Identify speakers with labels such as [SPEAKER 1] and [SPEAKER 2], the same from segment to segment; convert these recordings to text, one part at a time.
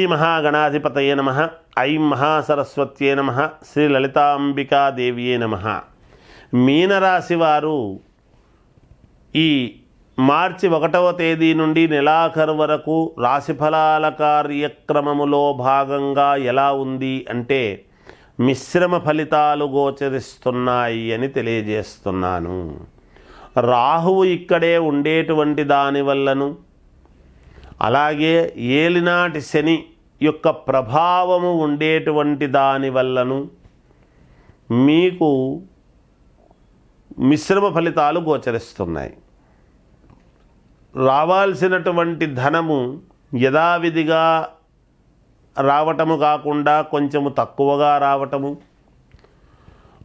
[SPEAKER 1] శ్రీమహాగణాధిపతయే నమ. ఐం మహాసరస్వత్యే నమ. శ్రీ లలితాంబికాదేవియే నమ. మీనరాశి వారు ఈ మార్చి ఒకటవ తేదీ నుండి నెలాఖరు వరకు రాశిఫలాల కార్యక్రమములో భాగంగా ఎలా ఉంది అంటే మిశ్రమ ఫలితాలు గోచరిస్తున్నాయి అని తెలియజేస్తున్నాను. రాహువు ఇక్కడే ఉండేటువంటి దానివల్లను అలాగే ఏలినాటి శని యొక్క ప్రభావము ఉండేటువంటి దాని వల్లను మీకు మిశ్రమ ఫలితాలు గోచరిస్తున్నాయి. రావాల్సినటువంటి ధనము యథావిధిగా రావటము కాకుండా కొంచెము తక్కువగా రావటము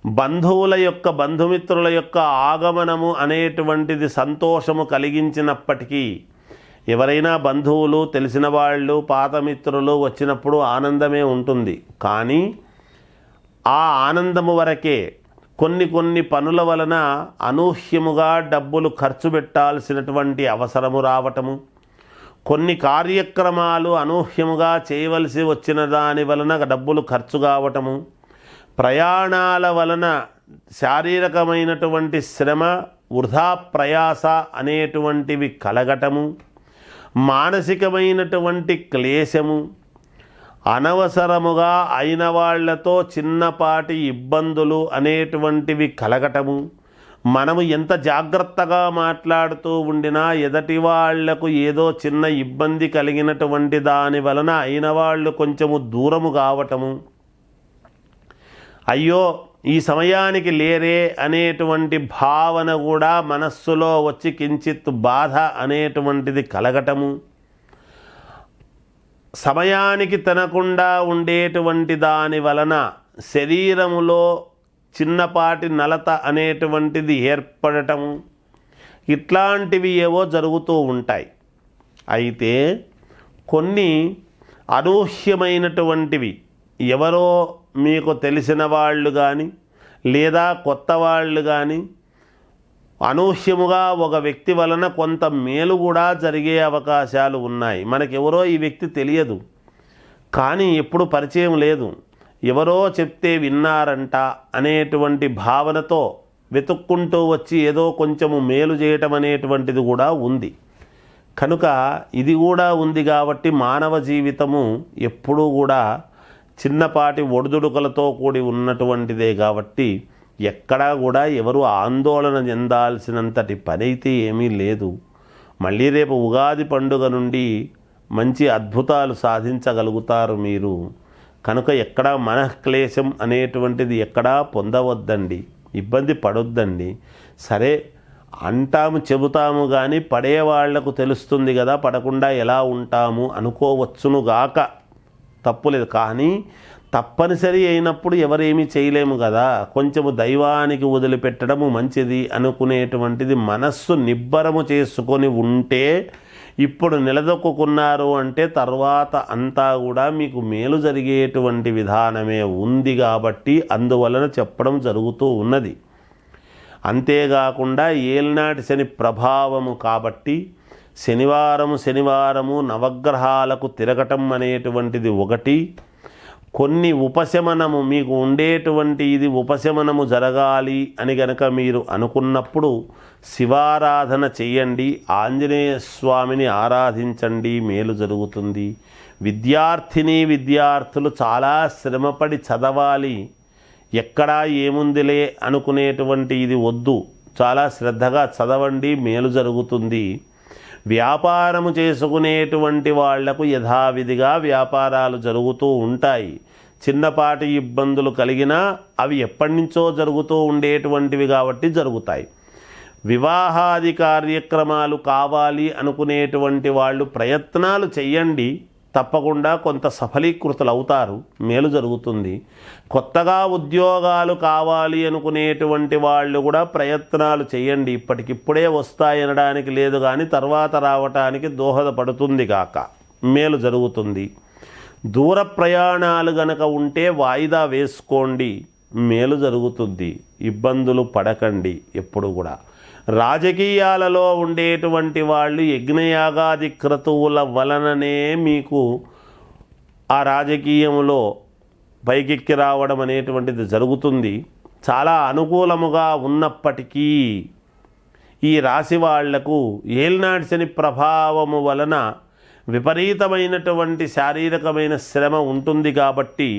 [SPEAKER 1] బంధువుల యొక్క బంధుమిత్రుల యొక్క ఆగమనము అనేటువంటిది సంతోషము కలిగించినప్పటికీ ఎవరైనా బంధువులు తెలిసిన వాళ్ళు పాత మిత్రులు వచ్చినప్పుడు ఆనందమే ఉంటుంది. కానీ ఆ ఆనందము వరకే కొన్ని కొన్ని పనుల వలన అనూహ్యముగా డబ్బులు ఖర్చు పెట్టాల్సినటువంటి అవసరము రావటము కొన్ని కార్యక్రమాలు అనూహ్యముగా చేయవలసి వచ్చిన దాని వలన డబ్బులు ఖర్చు కావటము ప్రయాణాల వలన శారీరకమైనటువంటి శ్రమ వృధా ప్రయాస అనేటువంటివి కలగటము మానసికమైనటువంటి క్లేశము అనవసరముగా అయిన వాళ్ళతో చిన్నపాటి ఇబ్బందులు అనేటువంటివి కలగటము మనము ఎంత జాగ్రత్తగా మాట్లాడుతూ ఉండినా ఎదటి వాళ్ళకు ఏదో చిన్న ఇబ్బంది కలిగినటువంటి దాని వలన అయిన వాళ్ళు కొంచెము దూరము కావటము. అయ్యో ఈ సమయానికి లేరే అనేటువంటి భావన కూడా మనస్సులో వచ్చి కించిత్ బాధ అనేటువంటిది కలగటము. సమయానికి తినకుండా ఉండేటువంటి దాని వలన శరీరములో చిన్నపాటి నలత అనేటువంటిది ఏర్పడటము. ఇట్లాంటివి ఏవో జరుగుతూ ఉంటాయి. అయితే కొన్ని అనూహ్యమైనటువంటివి ఎవరో మీకు తెలిసిన వాళ్ళు కానీ లేదా కొత్త వాళ్ళు కానీ అనూహ్యముగా ఒక వ్యక్తి వలన కొంత మేలు కూడా జరిగే అవకాశాలు ఉన్నాయి. మనకెవరో ఈ వ్యక్తి తెలియదు. కానీ ఎప్పుడు పరిచయం లేదు. ఎవరో చెప్తే విన్నారంట అనేటువంటి భావనతో వెతుక్కుంటూ వచ్చి ఏదో కొంచెము మేలు చేయటం అనేటువంటిది కూడా ఉంది. కనుక ఇది కూడా ఉంది కాబట్టి మానవ జీవితము ఎప్పుడూ కూడా చిన్నపాటి ఒడిదుడుకులతో కూడి ఉన్నటువంటిదే కాబట్టి ఎక్కడా కూడా ఎవరు ఆందోళన చెందాల్సినంతటి పని అయితే ఏమీ లేదు. మళ్ళీ రేపు ఉగాది పండుగ నుండి మంచి అద్భుతాలు సాధించగలుగుతారు మీరు. కనుక ఎక్కడా మనఃక్లేశం అనేటువంటిది ఎక్కడా పొందవద్దండి. ఇబ్బంది పడొద్దండి. సరే అంటాము చెబుతాము కానీ పడేవాళ్ళకు తెలుస్తుంది కదా పడకుండా ఎలా ఉంటాము అనుకోవచ్చునుగాక తప్పులేదు కానీ తప్పనిసరి అయినప్పుడు ఎవరేమీ చేయలేము కదా. కొంచెము దైవానికి వదిలిపెట్టడము మంచిది అనుకునేటువంటిది మనస్సు నిబ్బరము చేసుకొని ఉంటే ఇప్పుడు నిలదొక్కున్నారు అంటే తర్వాత అంతా కూడా మీకు మేలు జరిగేటువంటి విధానమే ఉంది కాబట్టి అందువలన చెప్పడం జరుగుతూ ఉన్నది. అంతేకాకుండా ఏలినాటి శని ప్రభావము కాబట్టి శనివారం శనివారము నవగ్రహాలకు తిరగటం అనేటువంటిది ఒకటి. కొన్ని ఉపశమనము మీకు ఉండేటువంటి ఇది ఉపశమనము జరగాలి అని గనక మీరు అనుకున్నప్పుడు శివారాధన చేయండి ఆంజనేయ స్వామిని ఆరాధించండి మేలు జరుగుతుంది. విద్యార్థిని విద్యార్థులు చాలా శ్రమపడి చదవాలి ఎక్కడా ఏముందిలే అనుకునేటువంటి ఇది వద్దు. చాలా శ్రద్ధగా చదవండి మేలు జరుగుతుంది. వ్యాపారము చేసుకునేటువంటి వాళ్ళకు యథావిధిగా వ్యాపారాలు జరుగుతూ ఉంటాయి. చిన్నపాటి ఇబ్బందులు కలిగినా అవి ఎప్పటి నుంచో జరుగుతూ ఉండేటువంటివి కాబట్టి జరుగుతాయి. వివాహాది కార్యక్రమాలు కావాలి అనుకునేటువంటి వాళ్ళు ప్రయత్నాలు చెయ్యండి. తప్పకుండా కొంత సఫలీకృతులు అవుతారు మేలు జరుగుతుంది. కొత్తగా ఉద్యోగాలు కావాలి అనుకునేటువంటి వాళ్ళు కూడా ప్రయత్నాలు చేయండి. ఇప్పటికిప్పుడే వస్తాయనడానికి లేదు కానీ తర్వాత రావటానికి దోహదపడుతుంది కాక మేలు జరుగుతుంది. దూర ప్రయాణాలు గనక ఉంటే వాయిదా వేసుకోండి. మేలు జరుగుతుంది. ఇబ్బందులు పడకండి ఎప్పుడు కూడా. రాజకీయాలలో ఉండేటువంటి వాళ్ళు యజ్ఞయాగాది క్రతువుల వలననే మీకు ఆ రాజకీయంలో పైకెక్కి రావడం అనేటువంటిది జరుగుతుంది. చాలా అనుకూలముగా ఉన్నప్పటికీ ఈ రాశి వాళ్ళకు ఏల్నాటి శని ప్రభావము వలన విపరీతమైనటువంటి శారీరకమైన శ్రమ ఉంటుంది కాబట్టి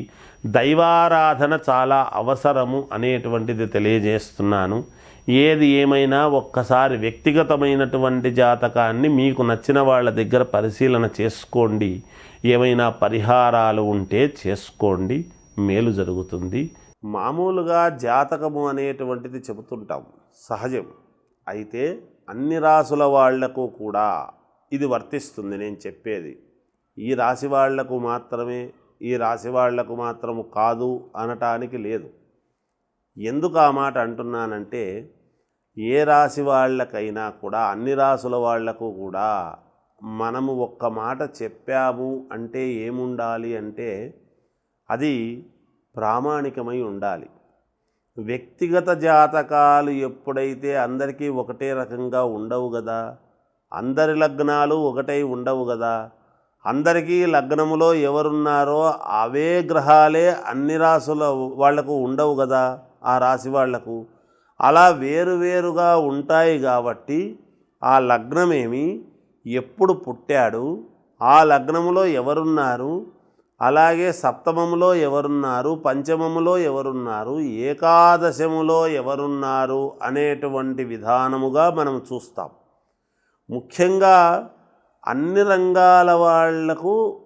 [SPEAKER 1] దైవారాధన చాలా అవసరము అనేటువంటిది తెలియజేస్తున్నాను. ఏది ఏమైనా ఒక్కసారి వ్యక్తిగతమైనటువంటి జాతకాన్ని మీకు నచ్చిన వాళ్ళ దగ్గర పరిశీలన చేసుకోండి. ఏమైనా పరిహారాలు ఉంటే చేసుకోండి. మేలు జరుగుతుంది. మామూలుగా జాతకము అనేటువంటిది చెబుతుంటాం. సహజం. అయితే అన్ని రాసుల వాళ్ళకు కూడా ఇది వర్తిస్తుంది నేను చెప్పేది. ఈ రాశి వాళ్ళకు మాత్రమే ఈ రాశి వాళ్ళకు మాత్రము కాదు అనటానికి లేదు. ఎందుకు ఆ మాట అంటున్నానంటే ఏ రాశి వాళ్ళకైనా కూడా అన్ని రాసుల వాళ్ళకు కూడా మనము ఒక్క మాట చెప్పాము అంటే ఏముండాలి అంటే అది ప్రామాణికమై ఉండాలి. వ్యక్తిగత జాతకాలు ఎప్పుడైతే అందరికీ ఒకటే రకంగా ఉండవు కదా అందరి లగ్నాలు ఒకటై ఉండవు కదా అందరికీ లగ్నములో ఎవరున్నారో అవే గ్రహాలే అన్ని రాసుల వాళ్ళకు ఉండవు కదా ఆ రాశి వాళ్ళకు. అలా వేరువేరుగా ఉంటాయి కాబట్టి ఆ లగ్నమేమి? ఎప్పుడు పుట్టాడు? ఆ లగ్నములో ఎవరున్నారు? అలాగే సప్తమములో ఎవరున్నారు? పంచమములో ఎవరున్నారు? ఏకాదశములో ఎవరున్నారు? అనేటువంటి విధానముగా మనం చూస్తాం. ముఖ్యంగా అన్ని రంగాల వాళ్ళకు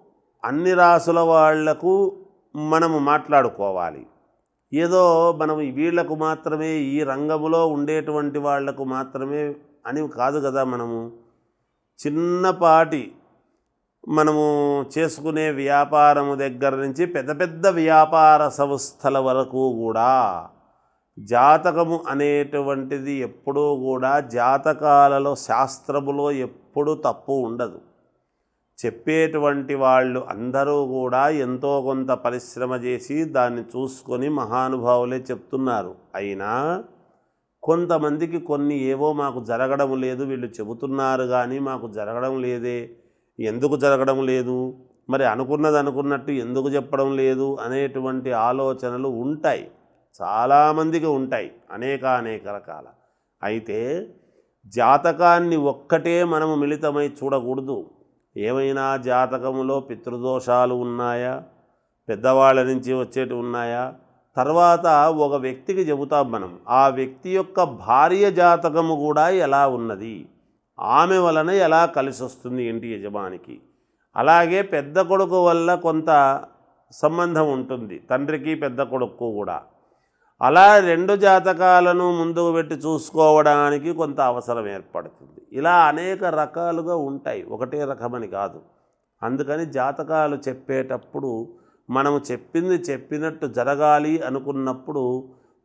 [SPEAKER 1] అన్ని రాసుల వాళ్ళకు మనము మాట్లాడుకోవాలి. ఏదో మనం వీళ్ళకు మాత్రమే ఈ రంగములో ఉండేటువంటి వాళ్ళకు మాత్రమే అని కాదు కదా మనము. చిన్నపాటి మనము చేసుకునే వ్యాపారము దగ్గర నుంచి పెద్ద పెద్ద వ్యాపార సంస్థల వరకు కూడా జాతకము అనేటువంటిది ఎప్పుడూ కూడా జాతకాలలో శాస్త్రములో ఎప్పుడూ తప్పు ఉండదు. చెప్పేటువంటి వాళ్ళు అందరూ కూడా ఎంతో కొంత పరిశ్రమ చేసి దాన్ని చూసుకొని మహానుభావులే చెప్తున్నారు. అయినా కొంతమందికి కొన్ని ఏవో మాకు జరగడం లేదు వీళ్ళు చెబుతున్నారు కానీ మాకు జరగడం లేదే. ఎందుకు జరగడం లేదు? మరి అనుకున్నది అనుకున్నట్టు ఎందుకు చెప్పడం లేదు అనేటువంటి ఆలోచనలు ఉంటాయి. చాలామందికి ఉంటాయి అనేక అనేక రకాల. అయితే జాతకాన్ని ఒక్కటే మనము మిళితమై చూడకూడదు. ఏమైనా జాతకములో పితృదోషాలు ఉన్నాయా? పెద్దవాళ్ళ నుంచి వచ్చేటి ఉన్నాయా? తర్వాత ఒక వ్యక్తికి చెబుతాం మనం ఆ వ్యక్తి యొక్క భార్య జాతకము కూడా ఎలా ఉన్నది? ఆమె వలన ఎలా కలిసి వస్తుంది ఇంటి యజమానికి? అలాగే పెద్ద కొడుకు వల్ల కొంత సంబంధం ఉంటుంది తండ్రికి పెద్ద కొడుకు కూడా. అలా రెండు జాతకాలను ముందుకు పెట్టి చూసుకోవడానికి కొంత అవసరం ఏర్పడుతుంది. ఇలా అనేక రకాలుగా ఉంటాయి. ఒకటే రకమని కాదు. అందుకని జాతకాలు చెప్పేటప్పుడు మనము చెప్పింది చెప్పినట్టు జరగాలి అనుకున్నప్పుడు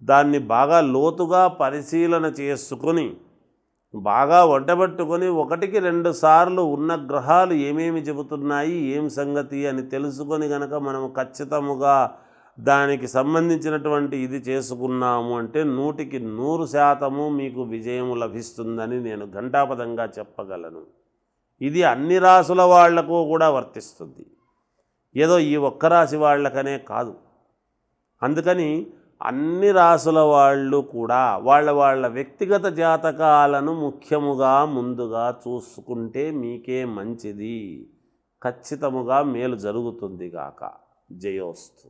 [SPEAKER 1] దాన్ని బాగా లోతుగా పరిశీలన చేసుకొని బాగా వంటబెట్టుకొని ఒకటికి రెండు సార్లు ఉన్న గ్రహాలు ఏమేమి చెబుతున్నాయి ఏం సంగతి అని తెలుసుకొని గనక మనము ఖచ్చితముగా దానికి సంబంధించినటువంటి ఇది చేసుకున్నాము అంటే నూటికి నూరు శాతము మీకు విజయం లభిస్తుందని నేను ఘంటాపదంగా చెప్పగలను. ఇది అన్ని రాసుల వాళ్ళకు కూడా వర్తిస్తుంది. ఏదో ఈ ఒక్క రాశి వాళ్ళకనే కాదు. అందుకని అన్ని రాసుల వాళ్ళు కూడా వాళ్ళ వాళ్ళ వ్యక్తిగత జాతకాలను ముఖ్యముగా ముందుగా చూసుకుంటే మీకే మంచిది. ఖచ్చితముగా మేలు జరుగుతుంది గాక. జయోస్తు.